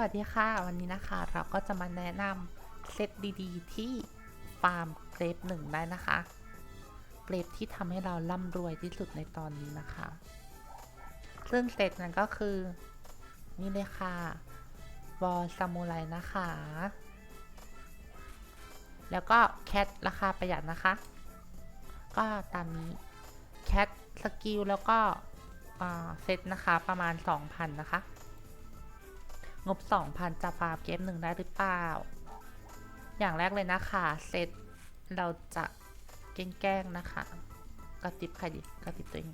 วัสดีค่ะ วันนี้นะคะเราก็จะมาแนะนำเซตดีๆ ที่ฟาร์มเกรฟหนึ่งได้นะคะเกรฟที่ทำให้เราร่ำรวยที่สุดในตอนนี้นะคะ ซึ่งเซตนั้นก็คือ นี่เลยค่ะวอลซามูไรนะคะ แล้วก็แคทราคาประหยัดนะคะ ก็ตามนี้แคทสกิลแล้วก็เซตนะคะประมาณ 2,000 นะคะ งบ 2,000 จะฟาร์มเกมหนึ่งได้หรือเปล่า อย่างแรกเลยนะคะเซตเราจะแกล้งๆนะคะ กระติบใครดิกระติบตัวเอง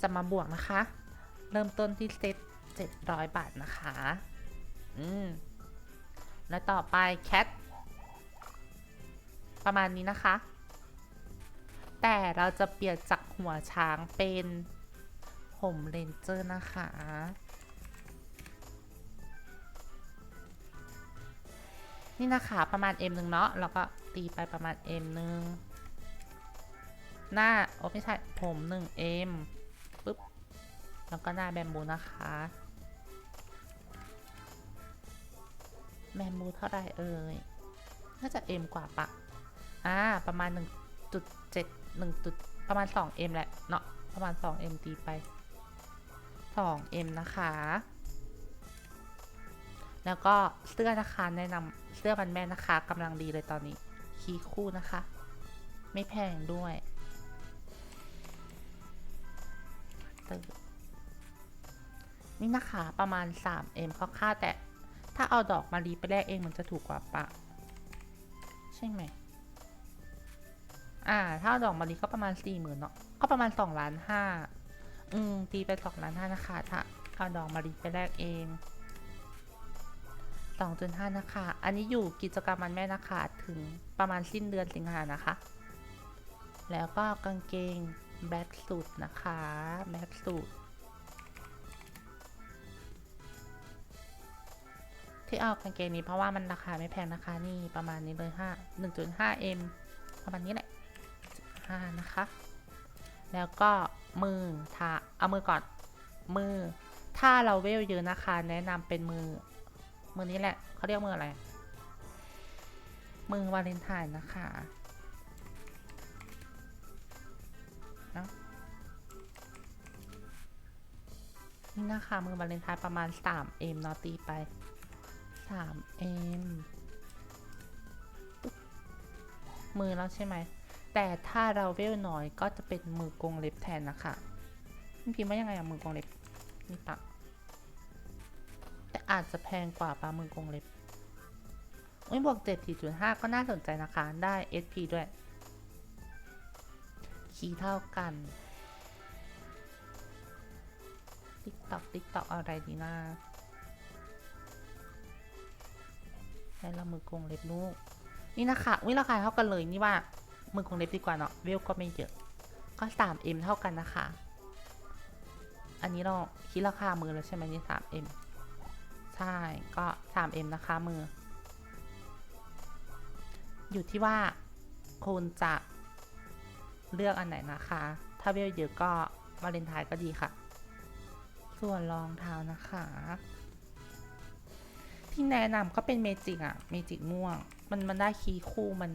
จะมาบวกนะคะ เริ่มต้นที่เซต700 บาทนะคะ อืม แล้วต่อไปแคทประมาณนี้นะคะ แต่เราจะเปลี่ยนจากหัวช้างเป็นผมเรนเจอร์นะคะ นี่นะคะประมาณ M หนึ่งเนาะแล้วก็ตีไปประมาณ M หนึ่งหน้าโอ้ไม่ใช่ผมหนึ่ง M ปึ๊บแล้วก็หน้าแบมบูนะคะแบมบูเท่าไหรเอ่ยน่าจะ M กว่าปะอ่าประมาณ 1.7 1จุดประมาณ 2M แหละเนาะประมาณ 2M ตีไป 2M นะคะ แล้วก็เสื้อนะคะแนะนำเสื้อมันแม่นะคะกำลังดีเลยตอนนี้ คีคู่นะคะ ไม่แพงด้วยนี่นะคะประมาณ 3M คร่าแต่ถ้าเอาดอกมารีไปแลกเองมันจะถูกกว่าปะ ใช่ไหม อ่า ถ้าเอาดอกมารีก็ประมาณ4 0,000เนาะก็ประมาณ2ล้านห้าอืมตีไป2ล้านห้านะคะ ถ้าเอาดอกมารีไปแลกเอง 2.5 นะคะ อันนี้อยู่กิจกรรมมันแม่นะคะ ถึงประมาณสิ้นเดือนสิงหานะคะ แล้วก็กางเกงแบ็กสูทนะคะแบ็กสูทที่เอากางเกงนี้เพราะว่ามันราคาไม่แพงนะคะ นี่ประมาณนี้เลย5 1.5 m ประมาณนี้แหละ5นะคะ แล้วก็มือทาเอามือก่อนมือ ถ้าเราเวลเยอะนะคะ แนะนำเป็นมือ มือนี้แหละเขาเรียกมืออะไร มือวาเลนไทน์นะคะนะนี่นะคะมือวาเลนไทน์ประมาณ 3M เนาะตีไป 3M มือแล้วใช่ไหม แต่ถ้าเราเวลน้อยก็จะเป็นมือกงเล็บแทนนะคะพิมพ์ว่ายังไงอะมือกงเล็บนี่ปะ อาจจะแพงกว่าปลาหมึกกรงเล็บอุ้ยบวก7.5ก็น่าสนใจนะคะ ได้ SP ด้วย คีย์เท่ากันติ๊กตอกติ๊กตอกอะไรดีนะได้ละมือกรงเล็บลูก นี่นะคะอุ้ยราคาเท่ากันเลยนี่ว่า มือกรงเล็บดีกว่าเนาะเวลก็ไม่เยอะ ก็ 3M เท่ากันนะคะ อันนี้เราคิดราคามือแล้วใช่ไหมนี่ 3M ใช่ก็ 3M นะคะมือ อยู่ที่ว่าคุณจะเลือกอันไหนนะคะ ถ้าเวลเยอะก็วาเลนไทน์ก็ดีค่ะ ส่วนรองเท้านะคะ ที่แนะนำก็เป็นเมจิกอะเมจิกม่วง มันมันได้คีคู่มัน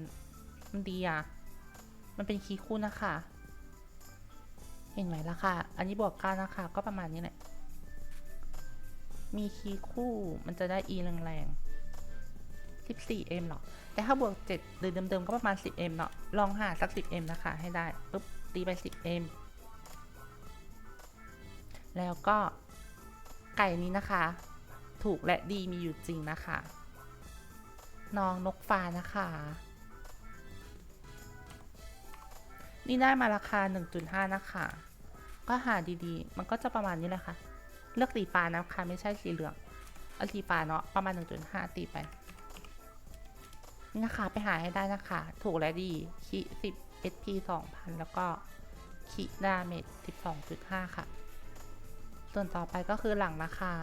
มันดีอะมันเป็นคีคู่นะคะ เห็นไหมล่ะค่ะ อันนี้บวกก้านะคะ ก็ประมาณนี้แหละ มีคีย์คู่มันจะได้ e แรงๆ 14m หรอแต่ถ้าบวก 7 หรือเดิมๆ ก็ประมาณ 10m เนาะลองหาสัก 10m นะคะให้ได้ปุ๊บตีไป 10m แล้วก็ไก่นี้นะคะ ถูกและดีมีอยู่จริงนะคะน้องนกฟ้านะคะ นี่ได้มาราคา 1.5 นะคะ ก็หาดีๆ มันก็จะประมาณนี้แหละค่ะ เลือกสีฟ้านะคะ ไม่ใช่สีเหลือง เอาสีฟ้าเนาะประมาณ 1.5 ตีไปนี่นะคะ ไปหาให้ได้นะคะ ถูกและดีคี10 SP 2,000แล้วก็คีดาเมจ12.5ค่ะ ส่วนต่อไปก็คือหลังนะคะ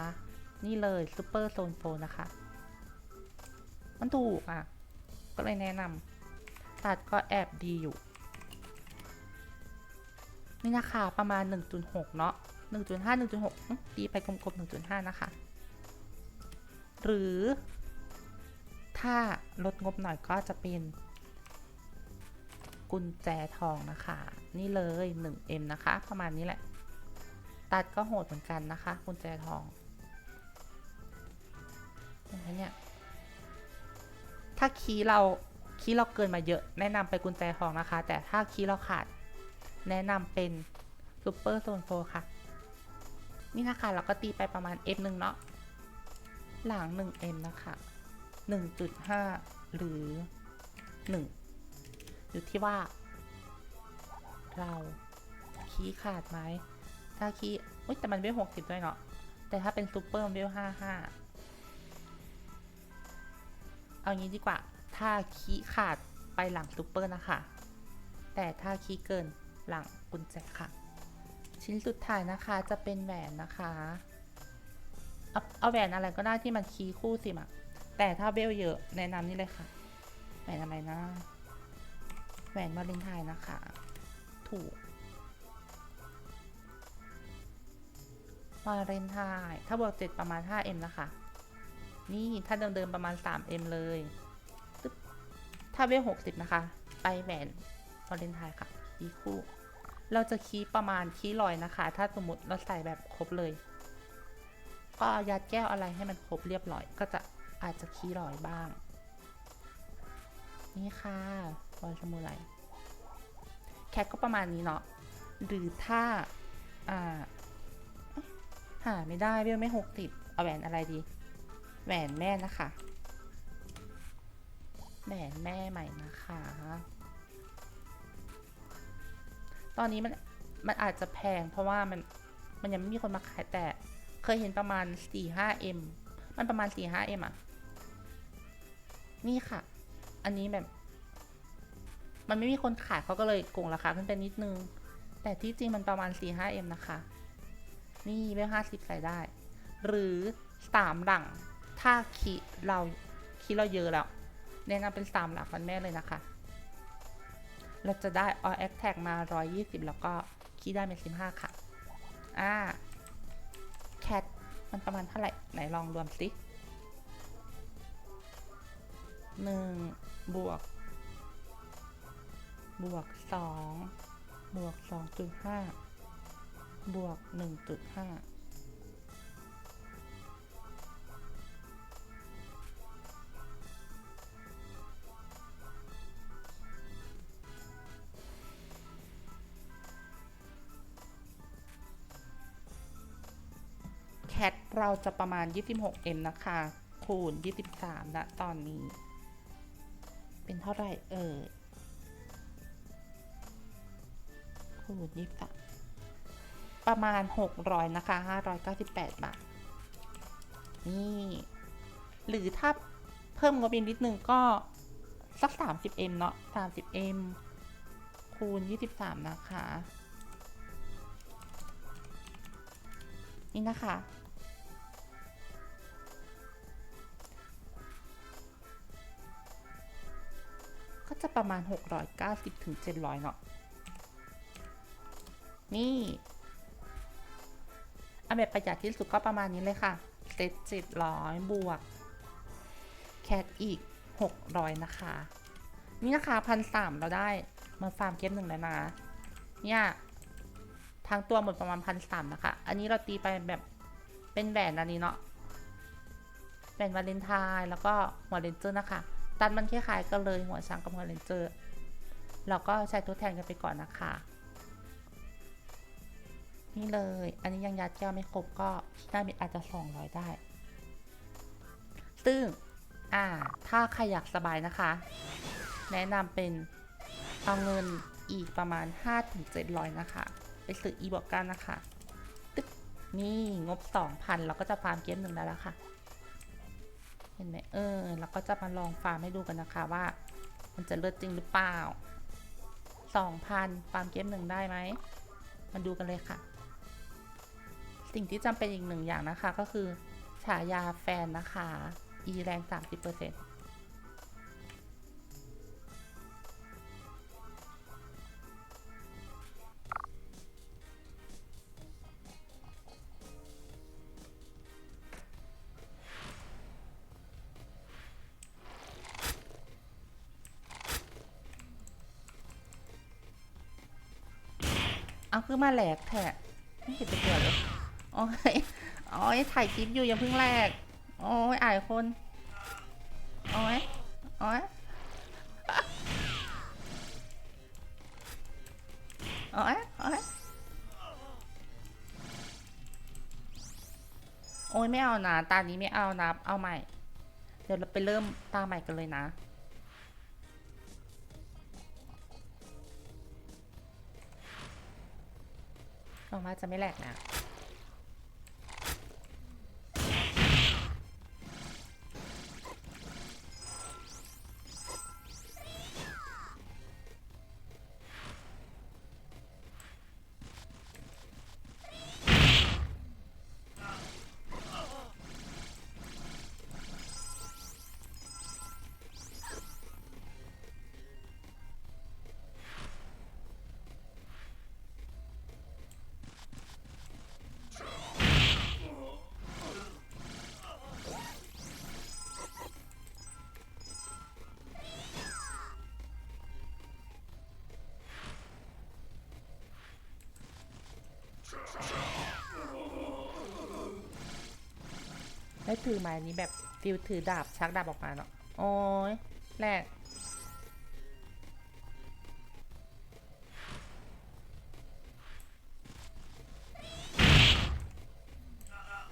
นี่เลยซูเปอร์โซนโฟนะคะ มันถูกอะ ก็เลยแนะนำตัดก็แอบดีอยู่ นี่นะคะประมาณ 1.6 เนาะ 1.5 1.6 ตีไปกลมๆ 1.5 นะคะ หรือถ้าลดงบหน่อยก็จะเป็น กุญแจทองนะคะ นี่เลย 1M นะคะ ประมาณนี้แหละ ตัดก็โหดเหมือนกันนะคะ กุญแจทองเห็นไหมเนี่ย ถ้าคีย์เราคีย์เราเกินมาเยอะ แนะนำไปกุญแจทองนะคะ แต่ถ้าคีย์เราขาด แนะนำเป็นซูเปอร์โซนโฟค่ะ นี่นะคะเราก็ตีไปประมาณ F หนึ่งเนาะหลัง 1M นะคะ 1.5 หรือ 1 อยู่ที่ว่า เราคีย์ขาดไหมถ้าคีย์อุ้ยแต่มันเวลหกสิบด้วยเนาะแต่ถ้าเป็นซูเปอร์มันเวลห้าห้าเอางี้ดีกว่า ถ้าคีย์ขาดไปหลังซูเปอร์นะคะ แต่ถ้าคีย์เกินหลังกุญแจค่ะ ชิ้นสุดท้ายนะคะจะเป็นแหวนนะคะเอาเอาแหวนอะไรก็ได้ที่มันคีย์คู่สิมะแต่ถ้าเบลเยอะแนะนำนี่เลยค่ะ แหวนอะไรนะแหวนวาเลนไทน์นะคะ ถูกวาเลนไทน์ถ้าบวกเจ็ดประมาณ 5M นะคะ นี่ถ้าเดิมๆประมาณ 3M เลยถ้าเวล60 นะคะ ไปแหวนวาเลนไทน์ค่ะอีคู่ เราจะคีประมาณคีลอยนะคะ ถ้าสมมติเราใส่แบบครบเลย ก็ยัดแก้วอะไรให้มันครบเรียบร้อย ก็จะอาจจะคีลอยบ้าง นี่ค่ะบอลชมูไรแคทก็ประมาณนี้เนาะหรือถ้าอ่าหาไม่ได้เวลไม่หกสิบเอาแหวนอะไรดี แหวนแม่นะคะ แหวนแม่ใหม่นะคะ ตอนนี้มันมันอาจจะแพงเพราะว่ามันมันยังไม่มีคนมาขายแต่ เคยเห็นประมาณ 4-5M มันประมาณ 4-5M อะ นี่ค่ะ อันนี้แบบ มันไม่มีคนขายเขาก็เลยโกงราคาขึ้นไปนิดนึง แต่ที่จริงมันประมาณ 4-5M นะคะ นี่เวล50ใส่ได้ หรือ3หลัง ถ้าคีเราคีเราเยอะแล้วแนะนำเป็น3หลักมันแม่เลยนะคะ เราจะได้ all a t t a c k มา 120 แล้วก็คีย์ได้เป็น15 ค่ะ อ่าแคดมันประมาณเท่าไหร่ ไหนลองรวมสิ1บวก บวก 2 บวก 2.5 บวก 1.5 เราจะประมาณ 26m นะคะ คูณ 23นะตอนนี้ เป็นเท่าไหร่เออคูณยี่สิบประมาณหกร้อยนะคะห้าร้อยเก้าสิบแปดบาท นี่ หรือถ้าเพิ่มงบอีกนิดนึงก็สักสามสิบเอ็มเนาะสามสิบเอ็มคูณยี่สิบสามนะคะ นี่นะคะ ก็จะประมาณ 690ถึง700 เนาะนี่อันแบบประหยัดที่สุดก็ประมาณนี้เลยค่ะเซต700 บวก แคทอีก 600 นะคะ นี่นะคะพันสามเราได้มาฟาร์มเก็บหนึ่งแล้วนะ เนี่ยทางตัวหมดประมาณพันสามนะคะ อันนี้เราตีไปแบบเป็นแหวนอันนี้เนาะแหวนวาเลนไทน์แล้วก็หัวเลนเจอร์นะคะ ตัดมันคล้ายๆกันเลยหัวช้างกับหัวเลนเจอร์เราก็ใช้ทดแทนกันไปก่อนนะคะ นี่เลย อันนี้ยังยัดแก้วไม่ครบก็ได้มีอาจจะ200ได้ ซึ่ง อ่า ถ้าใครอยากสบายนะคะ แนะนำเป็นเอาเงินอีกประมาณ 5-700 นะคะ ไปซื้ออีบอกกันนะคะ ตึ๊กนี่งบ 2,000 เราก็จะฟาร์มเกมหนึ่งได้แล้วค่ะ เห็นไหมเออเราก็จะมาลองฟาร์มให้ดูกันนะคะว่า มันจะเลิศจริงหรือเปล่า2,000ฟาร์มเกมหนึ่งได้ไหมมาดูกันเลยค่ะ สิ่งที่จำเป็นอีกหนึ่งอย่างนะคะก็คือฉายาแฟนนะคะ e แรง 30% คือมาแหลกแทะไม่เห็นจะเกิดเลยโอ้ยโอ้ยถ่ายคลิปอยู่ย่าเพิ่งแหลกโอ้ยอายคนโอ้ยโอ้ยโอ้ยโอ้ยโอ้ยไม่เอานะตานี้ไม่เอานะเอาใหม่ เดี๋ยวเราไปเริ่มตาใหม่กันเลยนะ จะไม่แหลกนะ ได้ถือไม้นี้แบบฟิลถือดาบชักดาบออกมาเนาะโอ้ยแหลก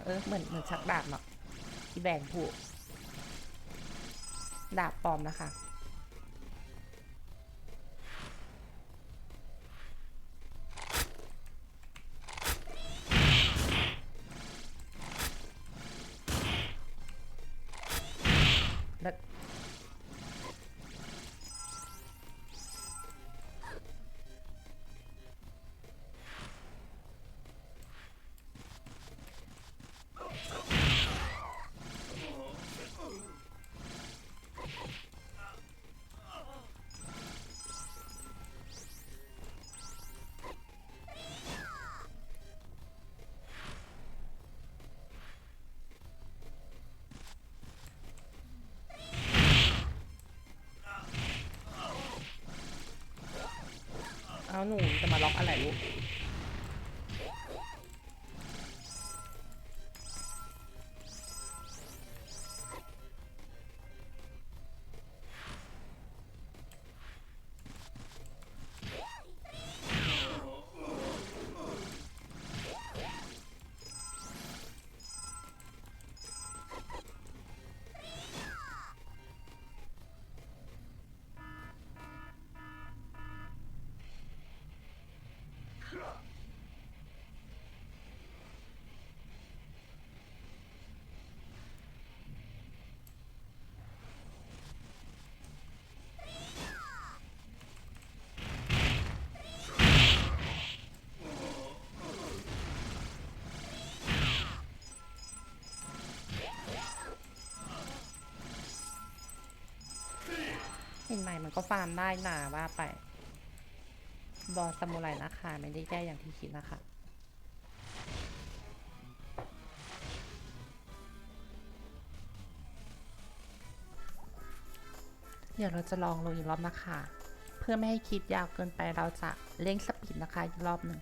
เออเหมือนเหมือนชักดาบเนาะที่แบนผูกดาบปลอมนะคะ แหนูจะมาล็อกอะไรลูก มันก็ฟาร์มได้นาว่าไป บอสซามูไรนะคะไม่ได้แย่อย่างที่คิดนะคะเดี๋ยวเราจะลองลงอีกรอบนะคะ เพื่อไม่ให้คลิปยาวเกินไปเราจะเร่งสปีดนะคะอีกรอบหนึ่ง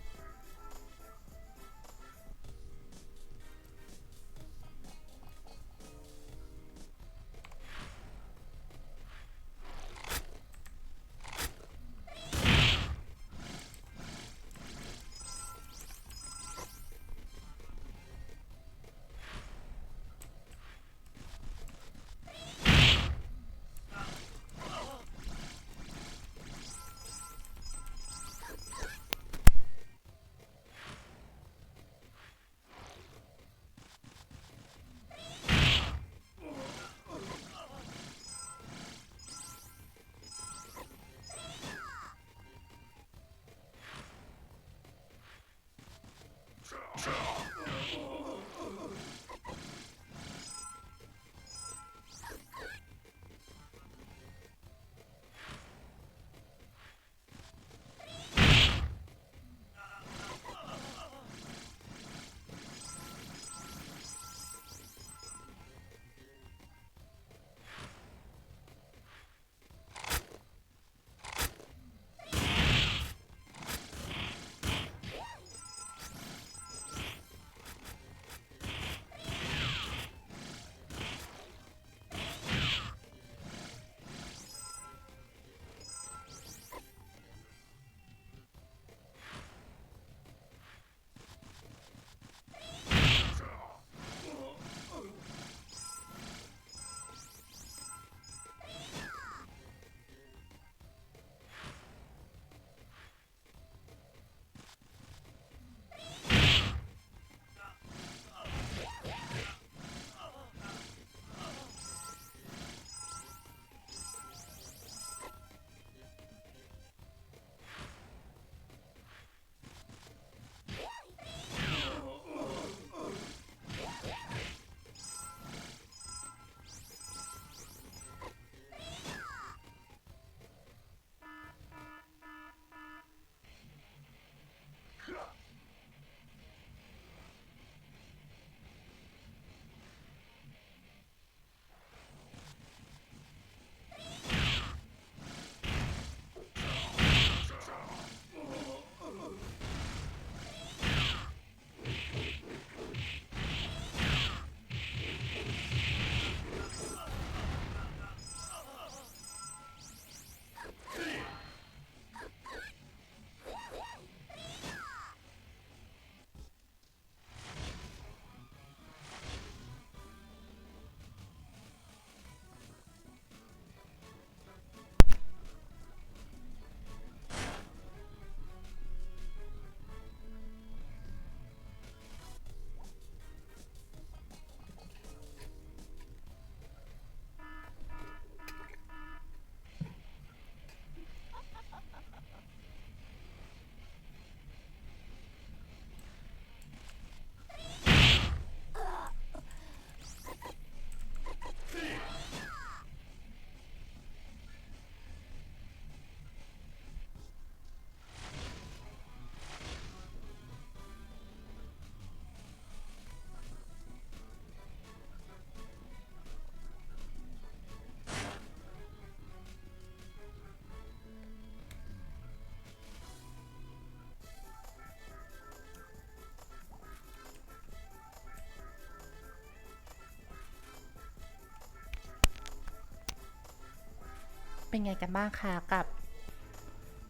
เป็นไงกันบ้างคะกับ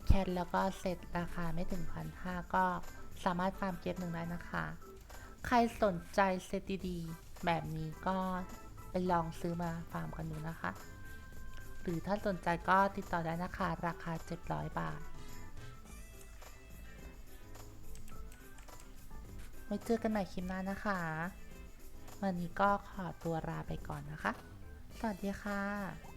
แคทแล้วก็เซตราคาไม่ถึงพันห้าก็สามารถฟาร์มเก็บหนึ่งได้นะคะ ใครสนใจเซตดีๆแบบนี้ก็ไปลองซื้อมาฟาร์มกันดูนะคะ หรือถ้าสนใจก็ติดต่อได้นะคะ ราคา 700 บาท ไว้เจอกันใหม่คลิปหน้านะคะ วันนี้ก็ขอตัวลาไปก่อนนะคะ สวัสดีค่ะ